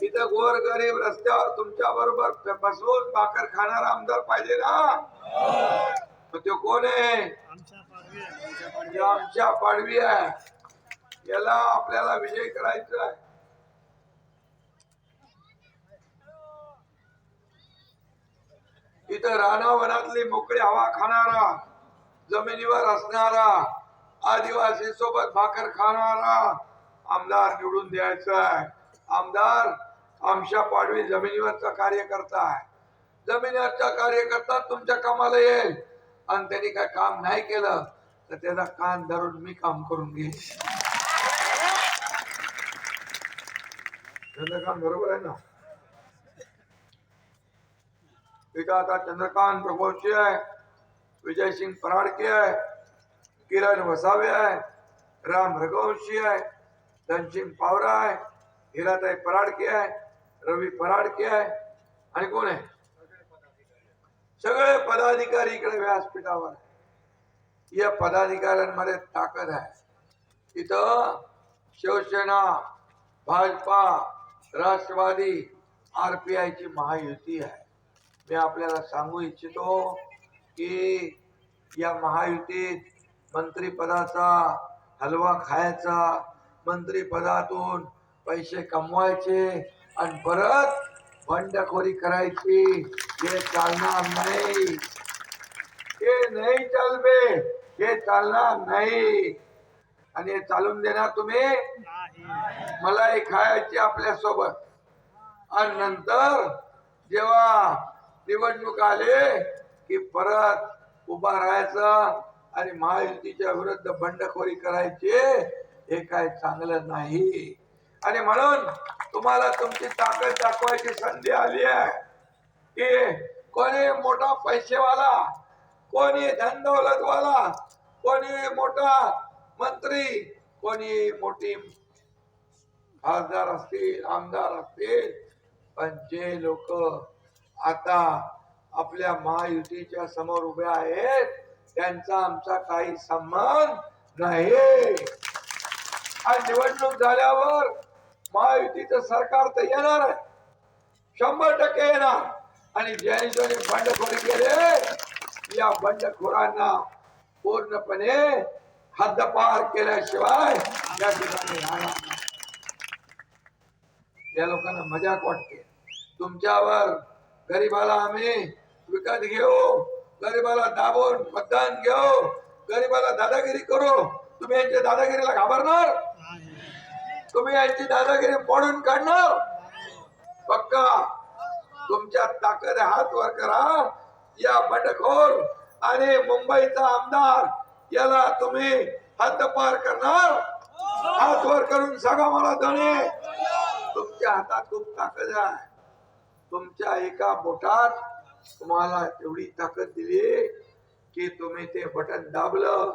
तिथं गोर गरीब रस्त्यावर तुमच्या बरोबर बसवून भाकर खाणारा आमदार पाहिजे ना? तो कोण आहे? आमच्या पाडवी आहे. याला आपल्याला विजय करायचा आहे. इथं रानावनातली मोकळी हवा खाणारा जमिनीवर असणारा आदिवासी सोबत भाकर खाणारा आमदार निवडून द्यायचा आहे. आमदार आमच्या पाडवी जमिनीवरचा कार्यकर्ता आहे. जमिनीवरचा कार्यकर्ता तुमच्या कामाला येईल. आणि त्यांनी काय काम नाही केलं तर त्याचा कान धरून मी काम करून घेईन. चंद्रकांत बरोबर आहे ना? एका आता चंद्रकांत प्रभोशी आहे विजयसिंग पराडके आहे किरण वसावे आहे राम रघुवंशी आहे धनसिंग पावरा आहे हिराताई पराडके आहे रवी पराडके आहे आणि कोण आहे सगळे पदाधिकारी इकडे व्यासपीठावर आहे. या पदाधिकाऱ्यांमध्ये ताकद आहे इथं शिवसेना भाजपा राष्ट्रवादी आर पी आयची महायुती आहे मी आपल्याला सांगू इच्छितो की या महायुतीत मंत्रिपदाचा हलवा खायचा मंत्रिपदातून पैसे कमवायचे आणि परत बंडखोरी करायची. हे चालणार नाही. हे नाही चालवे. हे चालणार नाही. आणि हे चालून देणार तुम्ही? मलाई खायची आपल्यासोबत आणि नंतर जेव्हा निवडणूक आले की परत उभा राहायचं आणि महायुतीच्या विरुद्ध बंडखोरी करायची हे काय चांगलं नाही. आणि म्हणून तुम्हाला तुमची ताकद दाखवायची संधी आली आहे. की कोणी मोठा पैसेवाला कोणी धनदौलतवाला कोणी मोठा मंत्री कोणी मोठी खासदार असतील आमदार असतील. पण जे लोक आता आपल्या महायुतीच्या समोर उभे आहेत त्यांचा आमचा काही सन्मान नाही. आणि निवडणूक झाल्यावर महायुतीचं सरकार तर येणार आहे. शंभर टक्के येणार. आणि ज्यांनी बंडखोरी केले. या बंडखोरांना पूर्णपणे हद्दपार केल्याशिवाय या ठिकाणी राहणार या लोकांना मजाक वाटते. तुमच्यावर गरीबाला आम्ही विकत घेऊ. गरीबाला दाबून मतदान घेऊ. गरीबाला दादागिरी करू. तुम्ही यांच्या दादागिरीला घाबरणार? तुम्ही यांची दादागिरी पडून काढणार. पक्का. तुमच्या ताकद हात वर करा. या बंडखोर आणि मुंबईचा आमदार याला तुम्ही हद्दपार करणार. हात वर करून सांगा मला धने. तुमच्या हातात खूप ताकद आहे. तुमच्या एका बोटात तुम्हाला एवढी ताकद दिली की तुम्ही ते बटन दाबलं.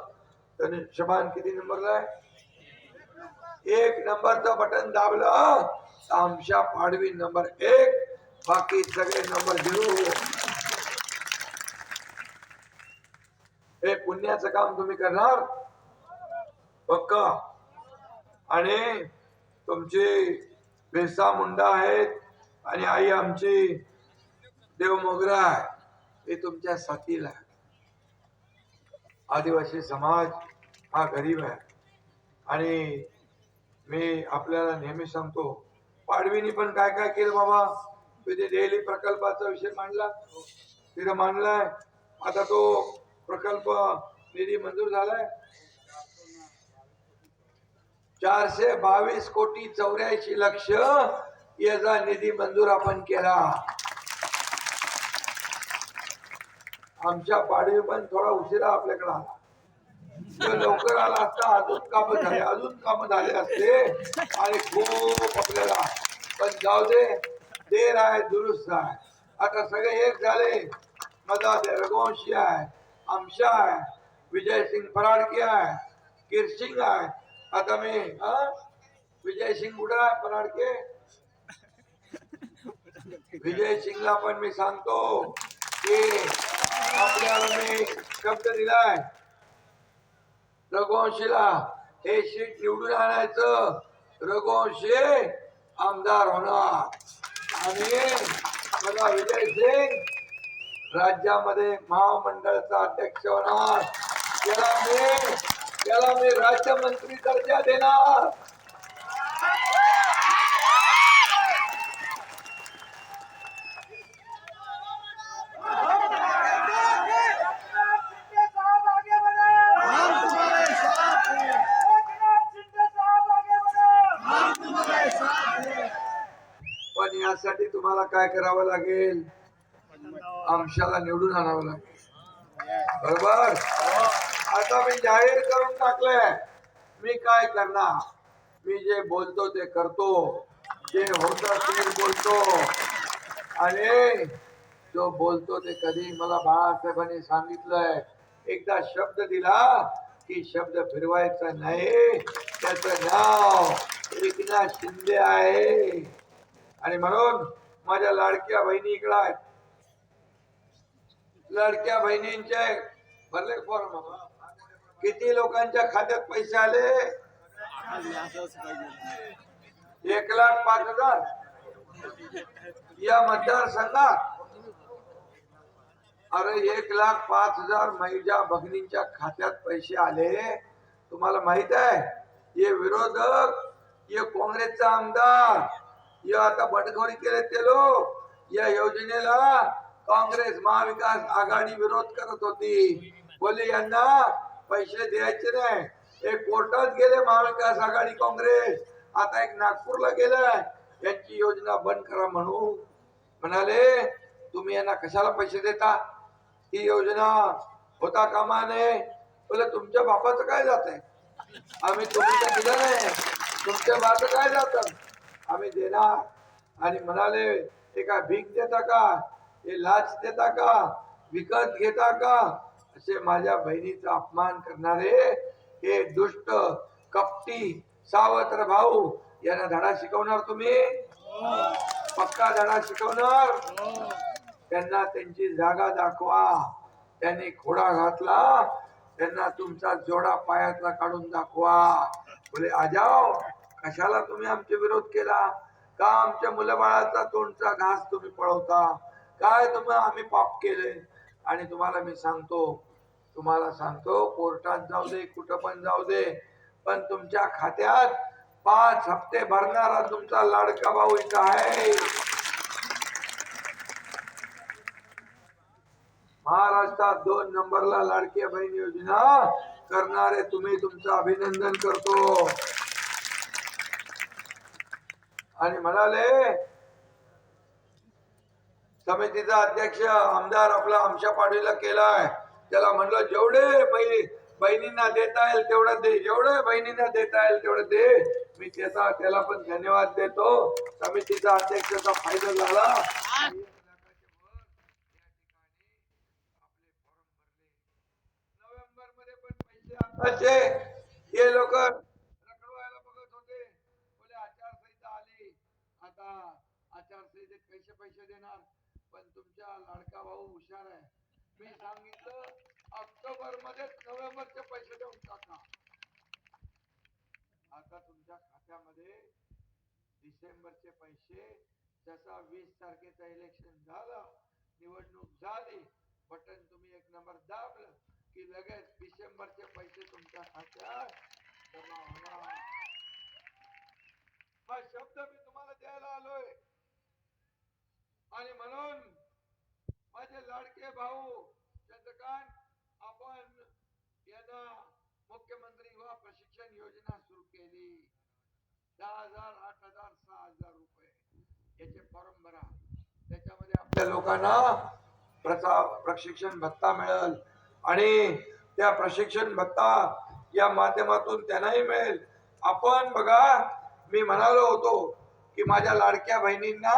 तर शबान किती नंबरला आहे? एक नंबरचं बटन दाबलं. आमच्या पाडवी नंबर एक. बाकी सगळे नंबर झिरो हे पुण्याचं काम तुम्ही करणार? पक्का. आणि तुमची बिरसा मुंडा आहेत आणि आई आमची देव मोगरा आहे. हे तुमच्या साथीला आहे. आदिवासी समाज हा गरीब आहे. आणि मी आपल्याला नेहमी सांगतो पाडवीनी पण काय काय केलं बाबा? तुझे डेली प्रकल्पाचा विषय मांडला तिथं मांडलाय. आता तो प्रकल्प निधी मंजूर झालाय. चारशे बावीस कोटी चौऱ्याऐंशी लक्ष याचा निधी मंजूर आपण केला. आमच्या पाडवी पण थोडा उशिरा आपल्याकडे आला. लवकर आला असता, अजून काम झाले, अजून काम झाले असते. आणि खूप आपल्याला, पण जाऊ दे, देर आहे, दुरुस्त आहे. आता सगळे एक झाले. रघुवंशी आहे, आमशा आहे, विजयसिंग फराडके आहे, किरसिंग आहे. आता मी विजय सिंग कुठं आहे, पराडके? विजय सिंगला पण मी सांगतो, की आपल्याला मी शब्द दिलाय. रघुवंशीला. हे सीट निवडून आणायचं. रघुवंशी आमदार होणार. आणि मला विजय सिंग राज्यामध्ये महामंडळाचा अध्यक्ष होणार. त्याला मी त्याला मी राज्यमंत्री दर्जा देणार एकनाथ शिंदे साहब आगे बढ़ो एकनाथ शिंदे साहब आगे बढ़ो पण यासाठी तुम्हाला काय करावं लागेल? आमच्याला निवडून आणावं लागेल. बरोबर? आता मी जाहीर करून टाकलंय. मी काय करणार? मी जे बोलतो ते करतो. जे होत ते बोलतो. आणि जो बोलतो ते कधी मला बाळासाहेबांनी सांगितलंय. एकदा शब्द दिला की शब्द फिरवायचा नाही. त्याचं नाव एकनाथ शिंदे आहे. आणि म्हणून माझ्या लाडक्या बहिणी इकडं आहेत लाडक्या बहिणींचे भरले फॉर्म किती लोकांच्या खात्यात पैसे आले? एक लाख पाच हजार. या मतदारसंघात अरे एक लाख पाच हजार महिला भगिनींच्या खात्यात पैसे आले. तुम्हाला माहीत आहे हे विरोधक हे काँग्रेसचा आमदार हे आता बंडखोरी केले ते लोक. या योजनेला काँग्रेस महाविकास आघाडी विरोध करत होती. बोले यांना पैसे द्यायचे नाही. एक कोर्टात गेले महाविकास आघाडी काँग्रेस. आता एक नागपूरला गेलाय. यांची योजना बंद करा म्हणून. म्हणाले तुम्ही यांना कशाला पैसे देता? ही योजना होता कामा नये. बोले तुमच्या बापाचं काय जात आहे आम्ही तुम्ही दिलं नाही. तुमच्या बापाचं काय जातं? आम्ही देणार. आणि म्हणाले हे काय भीक देता का? हे लाच देता का? विकत घेता का? असे माझ्या बहिणीचा अपमान करणारे हे दुष्ट कपटी सावत्र भाऊ यांना धडा शिकवणार तुम्ही? पक्का धडा शिकवणार? त्यांना त्यांची जागा दाखवा. त्यांनी खोडा घातला. त्यांना तुमचा जोडा पायातला काढून दाखवा. बोले आजाव कशाला तुम्ही आमचे विरोध केला? का आमच्या मुलाबाळाचा तोंडचा घास तुम्ही पळवता? काय तुम्ही आम्ही पाप केले? आणि तुम्हाला मी सांगतो तुम्हाला सांगतो कोर्टात जाऊ दे कुठं पण जाऊ दे पण तुमच्या खात्यात पाच हप्ते भरणारा तुमचा लाडका भाऊ इथं आहे. महाराष्ट्रात दोन नंबरला लाडकी बहीण योजना करणारे तुम्ही तुमचं अभिनंदन करतो. आणि म्हणाले समितीचा अध्यक्ष आमदार आपला आमच्या पाडीला केलाय. त्याला म्हणलं जेवढे बहिणी बहिणींना देता येईल तेवढं दे जेवढे बहिणींना देता येईल तेवढं दे. मी त्याचा त्याला पण धन्यवाद देतो. समितीचा अध्यक्षाचा फायदा झाला. नोव्हेंबरमध्ये पण पैसे हे लोक रखडवायला बघत होते बोले आचारसंहिता आली आता आचारसंहितेत पैसे पैसे देणार पण तुमचा लाडका भाऊ हुशार आहे. मी सांगितलं ऑक्टोबरमध्ये नोव्हेंबरचे पैसे देऊन टाका. आता तुमच्या खात्यामध्ये डिसेंबरचे पैसे जसा वीस तारखेचा इलेक्शन झालं निवडणूक झाली बटन तुम्ही एक नंबर दाबलं की लगेच डिसेंबरचे पैसे तुमच्या खात्यात जमा होणार. हा शब्द मी तुम्हाला द्यायला आलोय. आणि म्हणून माझे लाडके भाऊ चंद्रकांत आपण यांना मुख्यमंत्री युवा प्रशिक्षण योजना सुरू केली. दहा हजार आठ हजार सहा हजार रुपये याचे फॉर्म भरा. त्याच्यामध्ये आपल्या लोकांना प्रशिक्षण भत्ता मिळेल. आणि त्या प्रशिक्षण भत्ता या माध्यमातून त्यांनाही मिळेल. आपण बघा मी म्हणालो होतो की माझ्या लाडक्या बहिणींना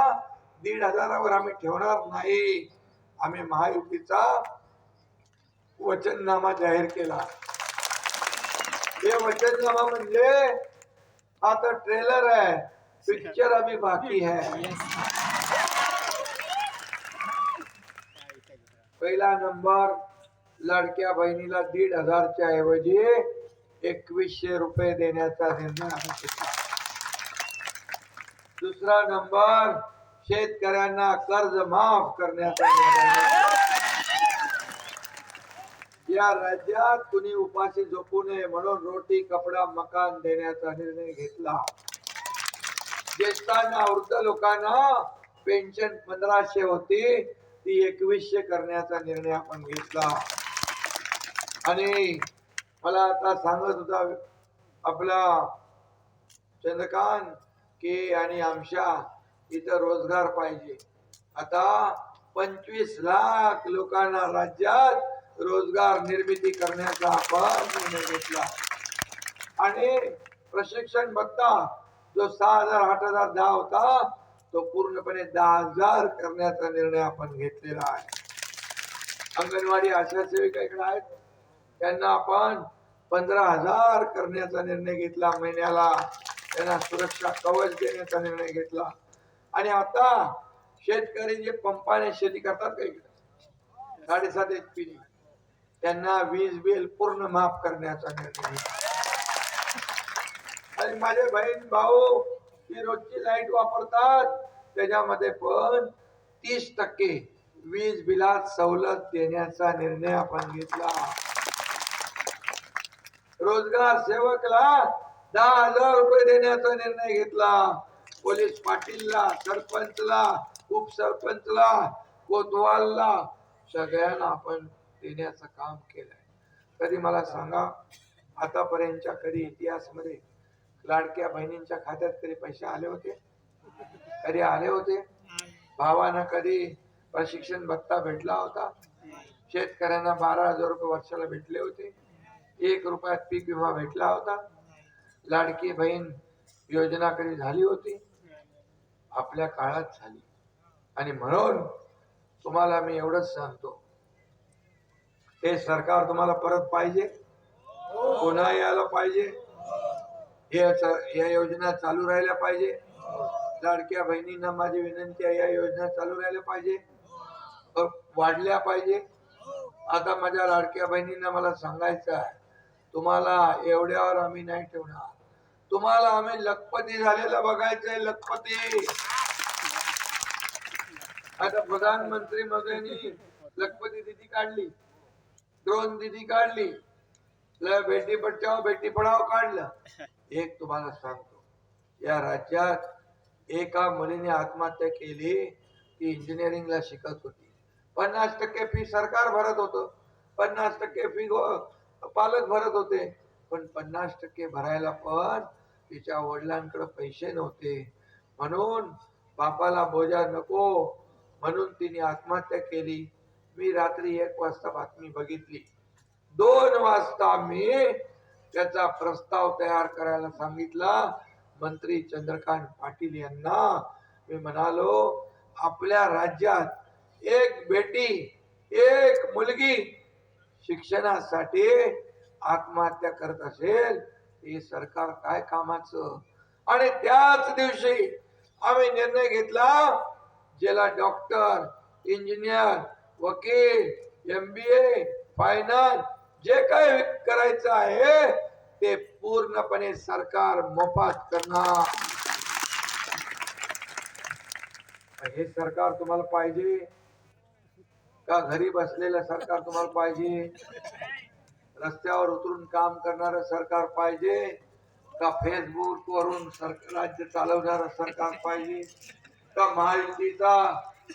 दीड हजारावर आम्ही ठेवणार नाही. आम्ही महायुतीचा वचननामा जाहीर केला. हे वचननामा म्हणजे आता ट्रेलर आहे. पिक्चर अभी बाकी है पहिला नंबर लाडक्या बहिणीला दीड हजारच्या ऐवजी एकवीसशे रुपये देण्याचा निर्णय आम्ही दुसरा नंबर शेतकऱ्यांना कर्ज माफ करण्याचा निर्णय या राज्यात कुणी उपाशी झोपू नये म्हणून रोटी कपडा मकान देण्याचा निर्णय घेतला. ज्येष्ठांना वृद्ध लोकांना पेन्शन पंधराशे होती ती एकवीसशे करण्याचा निर्णय आपण घेतला. आणि मला आता सांगत होता आपला चंद्रकांत के आणि आमशा इथं रोजगार पाहिजे. आता पंचवीस लाख लोकांना राज्यात रोजगार निर्मिती करण्याचा आपण निर्णय घेतला. आणि प्रशिक्षण भत्ता जो सहा हजार आठ हजार दहा होता तो पूर्णपणे दहा हजार करण्याचा निर्णय आपण घेतलेला आहे. अंगणवाडी आशा सेविका इकडे आहेत. त्यांना आपण पंधरा हजार करण्याचा निर्णय घेतला महिन्याला. त्यांना सुरक्षा कवच देण्याचा निर्णय घेतला. आणि आता शेतकरी जे पंपाने शेती करतात काही साडेसात एच पी त्यांना वीज बिल पूर्ण माफ करण्याचा निर्णय आणि माझे बहीण भाऊ ही रोजची लाइट वापरतात. त्याच्यामध्ये पण तीस टक्के वीज बिलात सवलत देण्याचा निर्णय आपण घेतला. रोजगार सेवकला दहा हजार रुपये देण्याचा निर्णय घेतला. पोलीस पाटीलला सरपंचला उपसरपंचला कोतवालला सगळ्यांना आपण देण्याचं काम केलंय. कधी मला सांगा आतापर्यंतच्या कधी इतिहासमध्ये लाडक्या बहिणींच्या खात्यात कधी पैसे आले होते? कधी आले होते? भावानं कधी प्रशिक्षण भत्ता भेटला होता? शेतकऱ्यांना बारा हजार रुपये वर्षाला भेटले होते. एक रुपयात पीक विमा भेटला होता. लाडकी बहीण योजना कधी झाली होती? आपल्या काळात झाली. आणि म्हणून तुम्हाला मी एवढंच सांगतो. हे सरकार तुम्हाला परत पाहिजे. पुन्हा यायला पाहिजे. या योजना चालू राहिल्या पाहिजे. लाडक्या बहिणींना माझी विनंती आहे या योजना चालू राहिल्या पाहिजे. वाढल्या पाहिजे. आता माझ्या लाडक्या बहिणींना मला सांगायचं आहे तुम्हाला एवढ्यावर आम्ही नाही ठेवणार. तुम्हाला आम्ही लखपती झालेलं बघायचंय लखपती. आता प्रधानमंत्री मोदींनी लखपती दिदी काढली द्रोण दिदी काढली बेटी बचाव बेटी पढाव काढलं. एक तुम्हाला सांगतो या राज्यात एका मुलीने आत्महत्या केली ती इंजिनिअरिंगला शिकत होती. पन्नास टक्के फी सरकार भरत होतं. पन्नास टक्के फी पालक भरत होते. पण पन्नास टक्के भरायला पण तिच्या वडिलांकडे पैसे नव्हते. म्हणून बापाला बोजा नको म्हणून तिने आत्महत्या केली. मी रात्री एक वाजता बातमी बघितली. दोन वाजता मी त्याचा प्रस्ताव तयार करायला सांगितला. मंत्री चंद्रकांत पाटील यांना. मी म्हणालो आपल्या राज्यात एक बेटी एक मुलगी शिक्षणासाठी आत्महत्या करत असेल हे सरकार काय कामाचं? आणि त्याच दिवशी आम्ही निर्णय घेतला ज्याला डॉक्टर इंजिनियर वकील एम बी ए फायनान्स जे काही करायचं आहे ते पूर्णपणे सरकार मोफत करणार. हे सरकार तुम्हाला पाहिजे? का घरी बसलेलं सरकार तुम्हाला पाहिजे? रस्त्यावर उतरून काम करणारं सरकार पाहिजे का फेसबुक वरून राज्य चालवणारं सरकार पाहिजे का महायुतीचा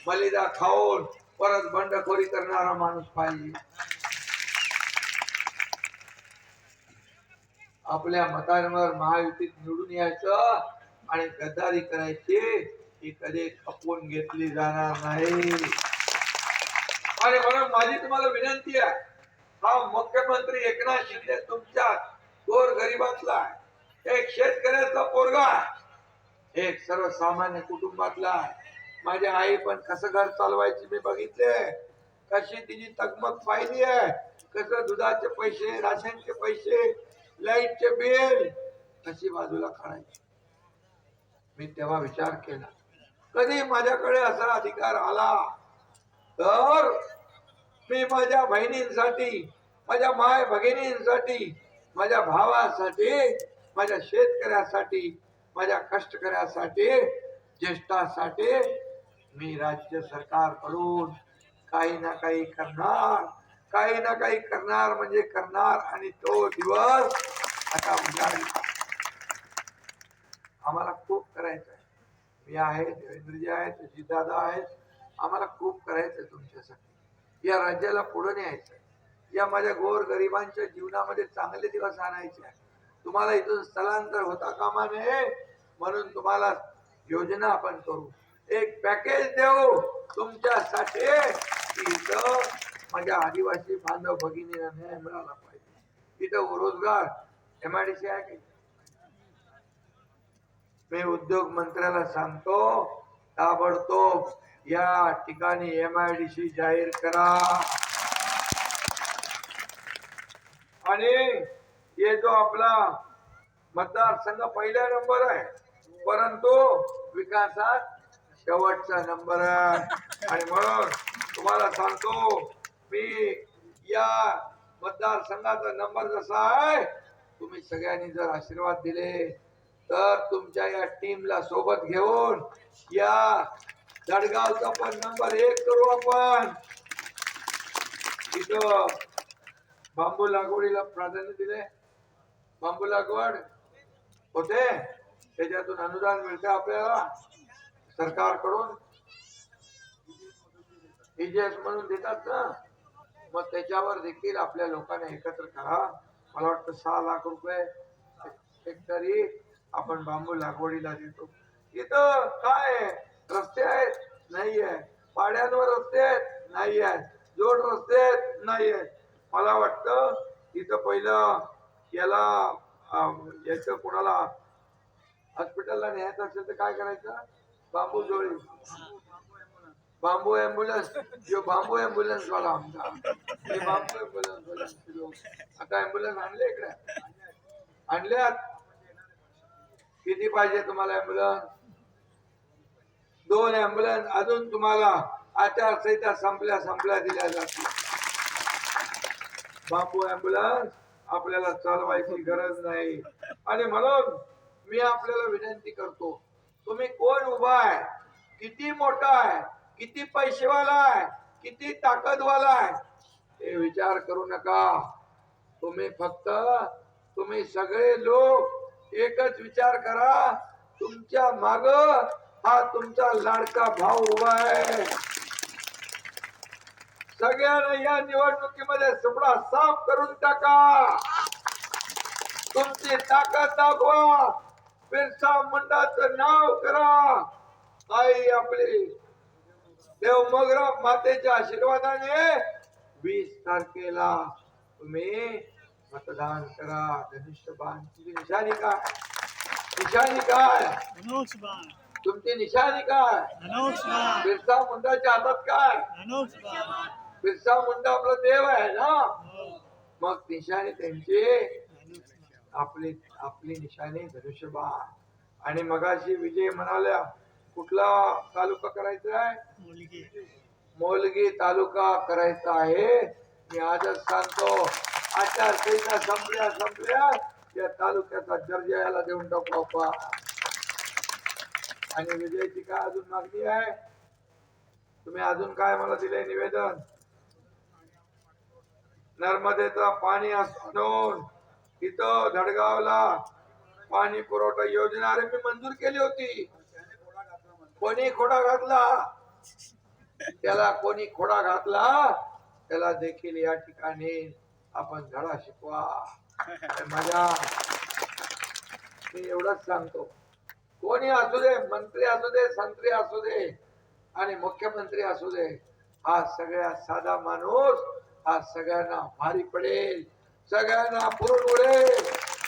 मलिदा खाऊन परत बंडखोरी करणारा माणूस पाहिजे. आपल्या मतांवर महायुतीत निवडून यायचं आणि गद्दारी करायची ही कधी खपवून घेतली जाणार नाही. आणि म्हणून माझी तुम्हाला विनंती आहे हा मुख्यमंत्री एकनाथ शिंदे तुमच्या गोर गरीबातला आहे. एक शेतकऱ्याचा पोरगा आहे. एक सर्वसामान्य कुटुंबातला आहे. माझी आई पण कसं घर चालवायची मी बघितले. कशी तिची तगमग पाहिली आहे. कसं दुधाचे पैसे राशनचे पैसे लाईटचे बिल कशी बाजूला काढायची? मी तेव्हा विचार केला. कधी माझ्याकडे असा अधिकार आला? तर मी माझ्या बहिणींसाठी माझ्या माय भगिनींसाठी माझ्या भावासाठी माझ्या शेतकऱ्यासाठी माझ्या कष्टकऱ्यासाठी ज्येष्ठासाठी मी राज्य सरकारकडून काही ना काही करणार. काही ना काही करणार म्हणजे करणार आणि तो दिवस आता आम्हाला खूप करायचं आहे मी आहे देवेंद्रजी आहेत दादा आहेत. आम्हाला खूप करायचं आहे तुमच्यासाठी. या राज्याला पुढे न्यायचं आहे या माझ्या गोर गरिबांच्या जीवनामध्ये चांगले दिवस आणायचे आहे तुम्हाला इथून स्थलांतर होता कामा नये म्हणून तुम्हाला योजना आपण करू. एक पॅकेज देऊ तुमच्यासाठी. इथं माझ्या आदिवासी बांधव भगिनीला न्याय मिळाला पाहिजे. इथं रोजगार एम आय डी सी आहे की? मी उद्योग मंत्र्याला सांगतो ताबडतोब या ठिकाणी एम आय डी सी जाहीर करा. आणि हे जो आपला मतदारसंघ पहिला नंबर आहे परंतु विकासात शेवटचा नंबर आहे. आणि म्हणून तुम्हाला सांगतो मी या मतदारसंघाचा नंबर जसा आहे तुम्ही सगळ्यांनी जर आशीर्वाद दिले तर तुमच्या या टीमला सोबत घेऊन या दडगावचा पण नंबर एक करू आपण. इथं बांबू लागवडीला प्राधान्य दिले. बांबू लागवड होते. त्याच्यातून अनुदान मिळते आपल्याला. सरकारकडून. इजीएस म्हणून देतात ना. मग त्याच्यावर देखील आपल्या लोकांना एकत्र करा. मला वाटतं सहा लाख रुपये हेक्टरी आपण बांबू लागवडीला देतो. इथं काय आहे? रस्ते आहेत नाही आहे. पाड्यांवर रस्ते आहेत नाही आहेत जोड रस्ते आहेत नाही आहेत मला वाटतं तिथं पहिलं याला अं, याचं कोणाला हॉस्पिटलला न्यायचं असेल तर काय करायचं? बांबू जोडी. Bamboo ambulance. जो बांबू ॲम्ब्युलन्स वाला आमचा. हे बांबू ॲम्ब्युलन्स आता ॲम्ब्युलन्स आणले इकडे. आणल्यात. किती पाहिजे तुम्हाला ॲम्ब्युलन्स? दोन ॲम्ब्युलन्स अजून तुम्हाला आचारसंहिता संपल्या संपल्या दिल्या जातील. बापू ॲम्ब्युलन्स आपल्याला चालवायची गरज नाही. आणि म्हणून मी आपल्याला विनंती करतो तुम्ही कोण उभा आहे? किती मोठा आहे? किती पैसेवाला आहे? किती ताकदवाला आहे? हे विचार करू नका. तुम्ही फक्त तुम्ही सगळे लोक एकच विचार करा. तुमच्या माग हा तुमचा लाडका भाऊ उभा आहे. सगळ्यांना या निवडणुकीमध्ये सुपडा साफ करून टाका. तुमची ताकद दाखवा. बिरसा मुंडाच नाव करा. आई आपली देव मगरा मातेच्या आशीर्वादाने वीस तारखेला तुम्ही मतदान करा. धनुष्यबाण निशाणी काय निशाणी काय धनुष्यबाण. तुमची निशाणी काय? बिरसा मुंडाच्या हातात काय? बिरसा मुंडा आपला देव आहे ना? मग निशाणी त्यांची. आपली आपली निशाणी धनुष्यबाण आणि मगाशी विजय म्हणाल्या कुठला तालुका करायचा आहे? मुलगी. मोलगी तालुका करायचा आहे. मी आजच सांगतो आचारसंहिता संपल्या संपल्या. या तालुक्याचा दर्जा याला देऊन टाकू आणि विजयची काय अजून मागणी आहे? तुम्ही अजून काय मला दिले निवेदन? नर्मदेचा पाणी असणून इथं धडगावला पाणी पुरवठा योजना अरे मी मंजूर केली होती. कोणी खोडा घातला? त्याला कोणी खोडा घातला? त्याला देखील या ठिकाणी आपण धडा शिकवा. आणि माझ्या मी एवढंच सांगतो. कोणी असू दे मंत्री असू दे संत्री असू दे आणि मुख्यमंत्री असू दे हा सगळ्यात साधा माणूस हा सगळ्यांना भारी पडेल सगळ्यांना पुरून उडेल.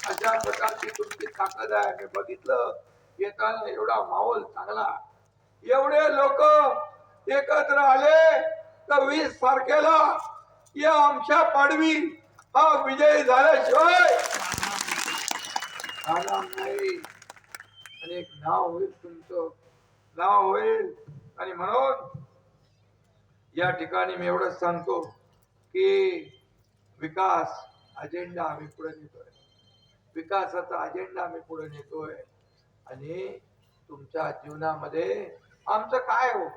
अशा प्रकारची तुमची ताकद आहे. मी बघितलं येताना एवढा माहोल चांगला. एवढे लोक एकत्र आले तर वीस तारखेला या आमच्या पाडवी हा विजय झाल्याशिवाय नाही. आणि एक नाव होईल तुमचं. नाव होईल. आणि म्हणून या ठिकाणी मी एवढंच सांगतो की विकास अजेंडा आम्ही पुढे नेतोय. विकासाचा अजेंडा आम्ही पुढे नेतोय. आणि तुमच्या जीवनामध्ये आमचं काय हो?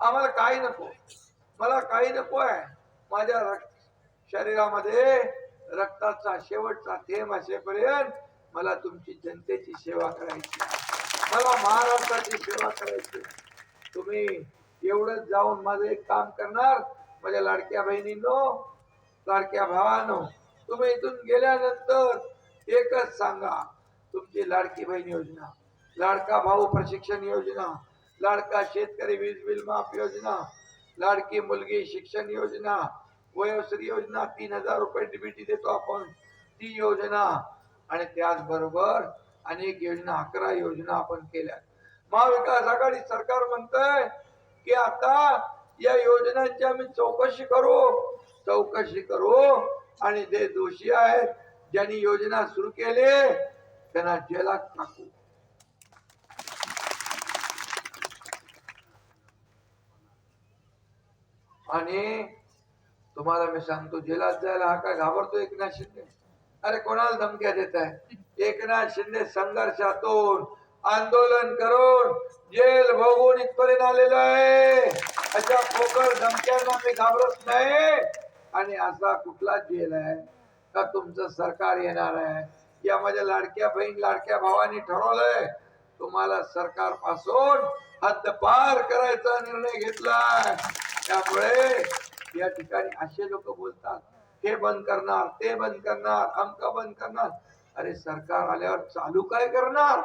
आम्हाला काही नको. मला काही नको आहे. माझ्या रक्त शरीरामध्ये रक्ताचा शेवटचा थेंब असेपर्यंत मला तुमची जनतेची सेवा करायची आहे. मला महाराष्ट्राची सेवा करायची तुम्ही एवढंच जाऊन माझं एक काम करणार. माझ्या लाडक्या बहिणीनो लाडक्या भावानो तुम्ही इथून गेल्यानंतर एकच सांगा. तुमची लाडकी बहीण योजना लाडका भाऊ प्रशिक्षण योजना लाडका शेतकरी वीज बिल माफ योजना लाडकी मुलगी शिक्षण योजना वयोश्री योजना तीन हजार रुपये डीबीटी देतो आपण. ती योजना आणि त्याचबरोबर अनेक योजना अकरा योजना आपण केल्या. महाविकास आघाडी सरकार म्हणतंय की आता या योजनांची आम्ही चौकशी करू चौकशी करू आणि जे दोषी आहेत ज्यांनी योजना सुरू केले त्यांना जेलात टाकू. आणि तुम्हाला मी सांगतो जेलात जायला हा काय घाबरतो एकनाथ शिंदे? अरे कोणाला धमक्या देत आहे एकनाथ शिंदे संघर्षातून आंदोलन करून जेल भोगून इथपर्यंत आलेलो आहे. अशा पोकळ धमक्यांना मी घाबरत नाही. आणि असा कुठला जेल आहे का तुमचं सरकार येणार आहे? या माझ्या लाडक्या बहीण लाडक्या भावानी ठरवलंय. तुम्हाला सरकारपासून हद्दपार करायचा निर्णय घेतलाय. त्यामुळे या ठिकाणी असे लोक बोलतात. ते बंद करणार ते बंद करणार अमका बंद करणार. अरे सरकार आल्यावर चालू काय करणार?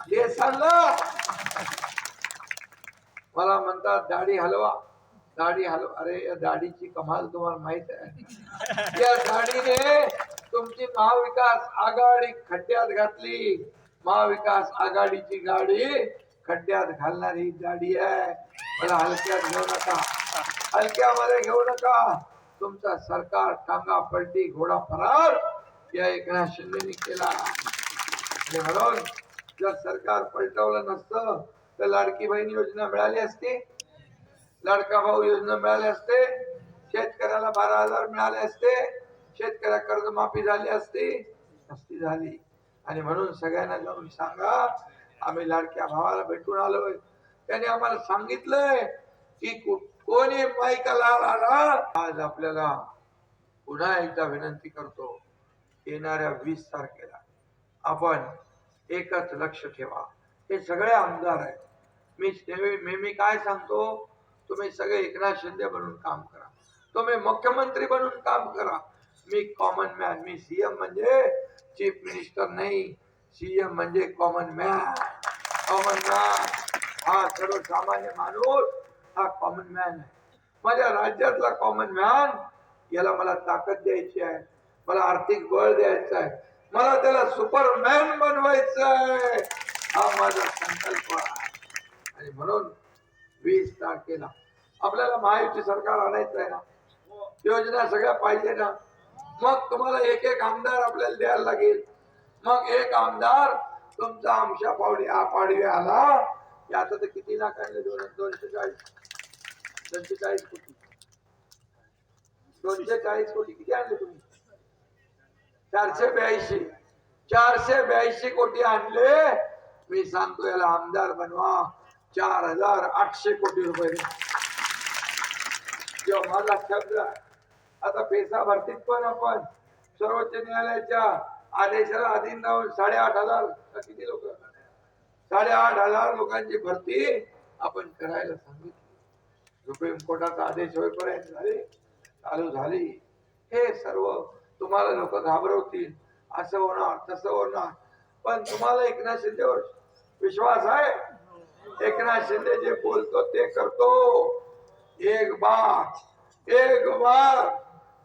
हे सांगा. मला म्हणतात दाढी हलवा दाढी हलवा. अरे या दाढीची कमाल तुम्हाला माहीत आहे. या दाढीने तुमची महाविकास आघाडी खड्ड्यात घातली. महाविकास आघाडीची गाडी खड्ड्यात घालणारी गाडी आहे. मला हलक्यात घेऊ नका. हलक्यामध्ये घेऊ नका. तुमचा सरकार टांगा पलटी घोडा फरार या एकनाथ शिंदेनी केला. आणि म्हणून जर सरकार पलटवलं नसतं तर लाडकी बहीण योजना मिळाली असती. लाडका भाऊ योजना मिळाली असते. शेतकऱ्याला बारा हजार मिळाले असते. शेतकऱ्या कर्जमाफी झाली असती. नसती झाली. आणि म्हणून सगळ्यांना जाऊन सांगा आम्ही लाडक्या भावाला भेटून आलोय. त्याने आम्हाला सांगितलंय की कोणी माईकाला आला आज आपल्याला पुन्हा एकदा विनंती करतो येणाऱ्या वीस तारखेला आपण एकच लक्ष ठेवा. हे सगळे आमदार आहेत. मी मी मी काय सांगतो तुम्ही सगळे एकनाथ शिंदे बनून काम करा. तुम्ही मुख्यमंत्री बनून काम करा. मी कॉमन मॅन मी सीएम म्हणजे चीफ मिनिस्टर नाही. सीएम म्हणजे कॉमन मॅन कॉमन मॅन हा सर्वसामान्य माणूस हा कॉमन मॅन आहे. माझ्या राज्यातला कॉमन मॅन याला मला ताकद द्यायची आहे. मला आर्थिक बळ द्यायचं आहे. मला त्याला सुपरमॅन बनवायचं आहे. हा माझा संकल्प आहे. आणि म्हणून वीस तारखेला आपल्याला महायुती सरकार आणायचं आहे ना? योजना सगळ्या पाहिजे ना? मग तुम्हाला एक एक आमदार आपल्याला द्यायला लागेल. मग एक आमदार तुमचा आमच्या पावडी आ पाडवी आला आता तर किती लाखांनी दोन दोनशे चाळीस दोनशे चाळीस कोटी. दोनशे चाळीस कोटी. किती आणले तुम्ही? चारशे ब्याऐंशी. चारशे ब्याऐंशी कोटी आणले. मी सांगतो याला आमदार बनवा. चार हजार आठशे कोटी रुपये जेव्हा माझा शब्द आता पैसा भरतीत पण आपण. सर्वोच्च न्यायालयाच्या आदेशाला अधीन राहून साडेआठ हजार. किती लोक साडेआठ हजार लोकांची भरती आपण करायला सांगितली. सुप्रीम कोर्टाचा आदेश होईपर्यंत झाले चालू झाली. हे सर्व तुम्हाला लोक घाबरवतील. असं होणार तसं होणार. पण तुम्हाला एकनाथ शिंदेवर विश्वास आहे? एकनाथ शिंदे जे बोलतो ते करतो. एक बार एक बार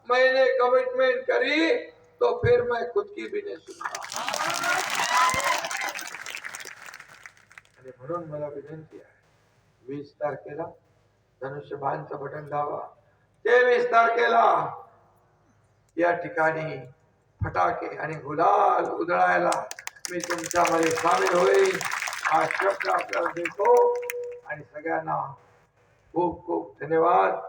मैंने कमिटमेंट करी तो फिर मैं खुद की भी नहीं सुनता. आणि म्हणून मला विनंती आहे. वीस तारखेला धनुष्यबाणचं बटन ते तेवीस तारखेला या ठिकाणी फटाके आणि गुलाल उधळायला मी तुमच्यामध्ये सामील होईल हा शब्द आपल्याला देतो. आणि सगळ्यांना खूप खूप धन्यवाद.